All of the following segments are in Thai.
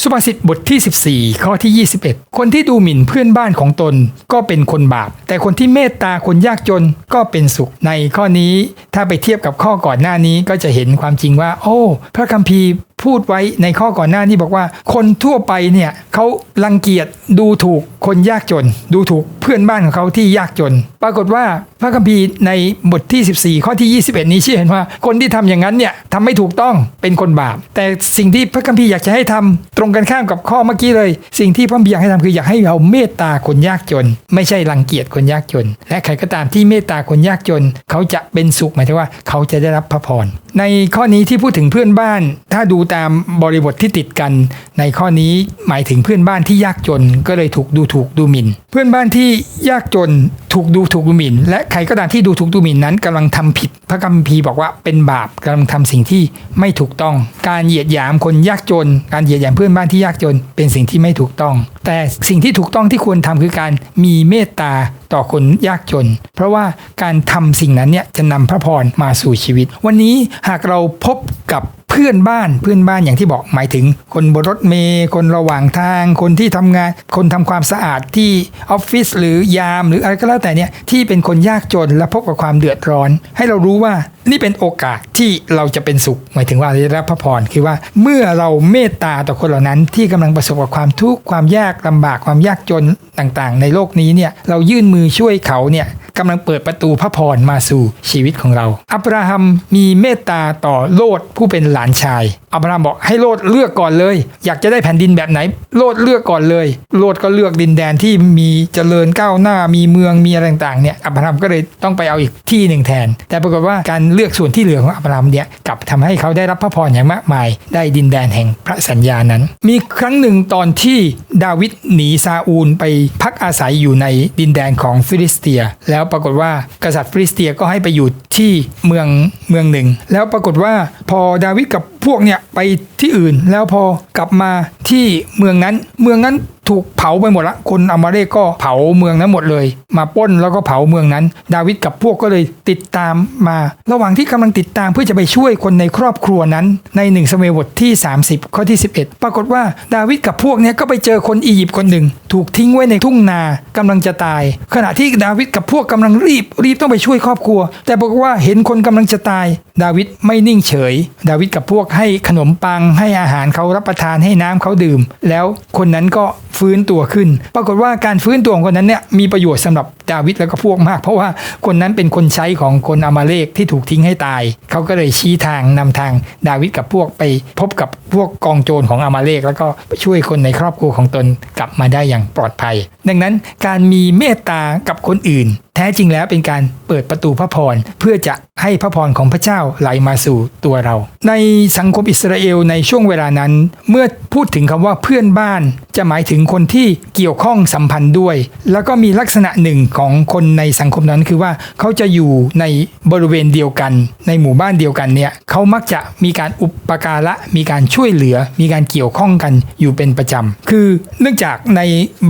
สุภาษิตบทที่ 14 ข้อที่ 21 คนที่ดูหมิ่นเพื่อนบ้านของตนก็เป็นคนบาป แต่คนที่เมตตาคนยากจนก็เป็นสุข ในข้อนี้ถ้าไปเทียบกับข้อก่อนหน้านี้ก็จะเห็นความจริงว่า โอ้ พระคัมภีร์ พูดไว้ในข้อก่อนหน้านี้บอกว่า คนทั่วไปเนี่ยเขารังเกียจดูถูกคนยากจน ดูถูกเพื่อนบ้านของเขาที่ยากจน ปรากฏว่าพระคัมภีร์ในบทที่ 14 ข้อที่ 21 นี้ชี้เห็นว่าคนที่ทำอย่างนั้นเนี่ยทำไม่ถูกต้องเป็นคนบาป แต่สิ่งที่พระคัมภีร์อยากจะให้ทำตรงกันข้ามกับข้อเมื่อกี้เลย สิ่งที่พระคัมภีร์อยากให้ทำคืออยากให้เราเมตตาคนยากจน ไม่ใช่รังเกียจคนยากจน และใครก็ตามที่เมตตาคนยากจน เขาจะเป็นสุขหมายถึงว่าเขาจะได้รับพระพร ในข้อนี้ที่พูดถึงเพื่อนบ้าน ถ้าดูตามบริบทที่ติดกัน ในข้อนี้หมายถึงเพื่อนบ้านที่ยากจนก็เลยถูกดูถูกดูหมิ่น เพื่อนบ้านที่ยากจนถูกดูถูกดูหมิ่น และใครก็ตามที่ดูถูกดูหมิ่นนั้นกำลังทำผิดพระคัมภีร์บอกว่าเป็นบาปกำลังทำสิ่งที่ไม่ถูกต้อง การเหยียดหยามคนยากจน การเหยียดหยามเพื่อนบ้านที่ยากจน เป็นสิ่งที่ไม่ถูกต้อง แต่สิ่งที่ถูกต้องที่ควรทำคือการมีเมตตาต่อคนยากจน เพราะว่าการทำสิ่งนั้นเนี่ยจะนำพระพรมาสู่ชีวิต วันนี้หากเราพบกับ เพื่อนบ้านเพื่อนบ้านอย่างที่บอกหมายถึง คนบนรถเมย์คนระหว่างทาง คนที่ทำงาน คนทำความสะอาดที่ออฟฟิศหรือยามหรืออะไรก็แล้วแต่เนี่ยที่เป็นคนยากจนและพบกับความเดือดร้อน ให้เรารู้ว่านี่เป็นโอกาสที่เราจะเป็นสุข หมายถึงว่าได้รับพระพรคือว่าเมื่อเราเมตตาต่อคนเหล่านั้น ที่กำลังประสบกับความทุกข์ความยากลำบากความยากจนต่างๆ ในโลกนี้เนี่ยเรายื่นมือช่วยเขาเนี่ย กำลังเปิดประตูพระพรมาสู่ชีวิตของเรา อับราฮัมมีเมตตาต่อโลดผู้เป็นหลานชาย อับราฮัมบอกให้โลดเลือกก่อนเลย อยากจะได้แผ่นดินแบบไหน โลดเลือกก่อนเลย โลดก็เลือกดินแดนที่มีเจริญก้าวหน้ามีเมืองมีอะไรต่างๆเนี่ยอับราฮัมก็เลยต้องไปเอาอีกที่หนึ่งแทน แต่ปรากฏว่าการเลือกส่วนที่เหลือของอับราฮัมเนี่ยกลับทำให้เขาได้รับพระพรอย่างมากมาย ได้ดินแดนแห่งพระสัญญานั้น มีครั้งหนึ่งตอนที่ดาวิดหนีซาอูลไปพักอาศัยอยู่ในดินแดนของฟิลิสเตีย แล้วแล้วปรากฏว่ากษัตริย์ฟิลิสเตียก็ให้ไปอยู่ที่เมืองเมืองหนึ่ง แล้วปรากฏว่าพอดาวิดกับพวกเนี่ยไปที่อื่น แล้วพอกลับมาที่เมืองนั้น เมืองนั้น ถูกเผาไปหมดละคนอามาเรกก็เผาเมืองนั้นหมดเลย มาป้นแล้วก็เผาเมืองนั้น ดาวิดกับพวกก็เลยติดตามมา ระหว่างที่กำลังติดตามเพื่อจะไปช่วยคนในครอบครัวนั้น ในหนึ่งสมัยบทที่ 30 ข้อที่ 11 ปรากฏว่าดาวิดกับพวกเนี้ยก็ไปเจอคนอียิปต์คนหนึ่ง ถูกทิ้งไว้ในทุ่งนากำลังจะตาย ขณะที่ดาวิดกับพวกกำลังรีบรีบต้องไปช่วยครอบครัว แต่ปรากฏว่าเห็นคนกำลังจะตาย ดาวิดไม่นิ่งเฉย ดาวิดกับพวกให้ขนมปังให้อาหารเขารับประทานให้น้ำเขาดื่ม แล้วคนนั้นก็ฟื้นตัวขึ้น ปรากฏว่าการฟื้นตัวของคนนั้นเนี่ยมีประโยชน์สำหรับดาวิดแล้วก็พวกมาก เพราะว่าคนนั้นเป็นคนใช้ของคนอามาเลกที่ถูกทิ้งให้ตาย เขาก็เลยชี้ทางนำทางดาวิดกับพวกไปพบกับพวกกองโจรของอามาเลกแล้วก็ช่วยคนในครอบครัวของตนกลับมาได้อย่างปลอดภัย ดังนั้นการมีเมตตากับคนอื่นแท้จริงแล้วเป็นการเปิดประตูพระพรเพื่อจะให้พระพรของพระเจ้าไหลมาสู่ตัวเรา ในสังคมอิสราเอลในช่วงเวลานั้น เมื่อพูดถึงคำว่าเพื่อนบ้าน จะหมายถึงคนที่เกี่ยวข้องสัมพันธ์ด้วย แล้วก็มีลักษณะหนึ่งของคนในสังคมนั้นคือว่าเขาจะอยู่ในบริเวณเดียวกัน ในหมู่บ้านเดียวกันเนี่ยเขามักจะมีการอุปการะมีการช่วยเหลือ มีการเกี่ยวข้องกันอยู่เป็นประจำคือเนื่องจากใน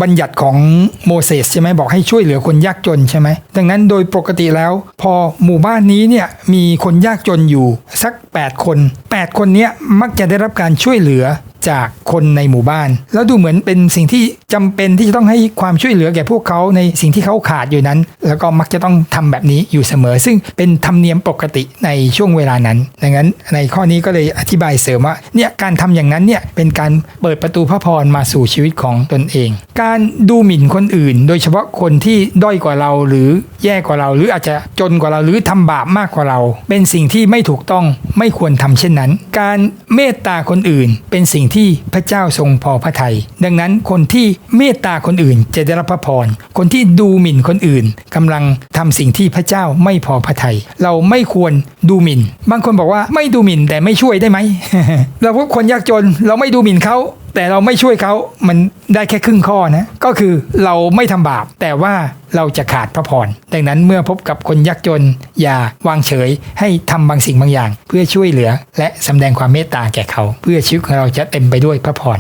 บัญญัติของโมเสสใช่ไหมบอกให้ช่วยเหลือคนยากจนใช่ไหมดังนั้นโดยปกติแล้ว พอหมู่บ้านนี้เนี่ยมีคนยากจนอยู่สัก 8 คน 8 คนนี้มักจะได้รับการช่วยเหลือจากคนในหมู่บ้าน แล้วดูเหมือนเป็นสิ่งที่ จำเป็นที่จะต้องให้ความช่วยเหลือแก่พวกเขาในสิ่งที่เขาขาดอยู่นั้น แล้วก็มักจะต้องทำแบบนี้อยู่เสมอ ซึ่งเป็นธรรมเนียมปกติในช่วงเวลานั้น ดังนั้นในข้อนี้ก็เลยอธิบายเสริมว่าเนี่ยการทำอย่างนั้นเนี่ยเป็นการเปิดประตูพระพรมาสู่ชีวิตของตนเอง การดูหมิ่นคนอื่น โดยเฉพาะคนที่ด้อยกว่าเราหรือแย่กว่าเรา หรืออาจจะจนกว่าเราหรือทำบาปมากกว่าเรา เป็นสิ่งที่ไม่ถูกต้องไม่ควรทำเช่นนั้น การเมตตาคนอื่นเป็นสิ่งที่พระเจ้าทรงพอพระทยัยดังนั้นคนที่เมตตาคนอื่นจะได้รับพระพร คนที่ดูหมิ่นคนอื่นกำลังทำสิ่งที่พระเจ้าไม่พอพระทยัยเราไม่ควรดูหมิ่น บางคนบอกว่าไม่ดูหมิ่นแต่ไม่ช่วยได้ไหมเราพวกคนยากจนเราไม่ดูหมิ่นเขาแต่เราไม่ช่วยเขามันได้แค่ครึ่งข้อนะ ก็คือเราไม่ทำบาป แต่ว่าเราจะขาดพระพร ดังนั้นเมื่อพบกับคนยากจน อย่าวางเฉยให้ทำบางสิ่งบางอย่าง เพื่อช่วยเหลือและสำแดงความเมตตาแก่เขา เพื่อชีวิตของเราจะเต็มไปด้วยพระพร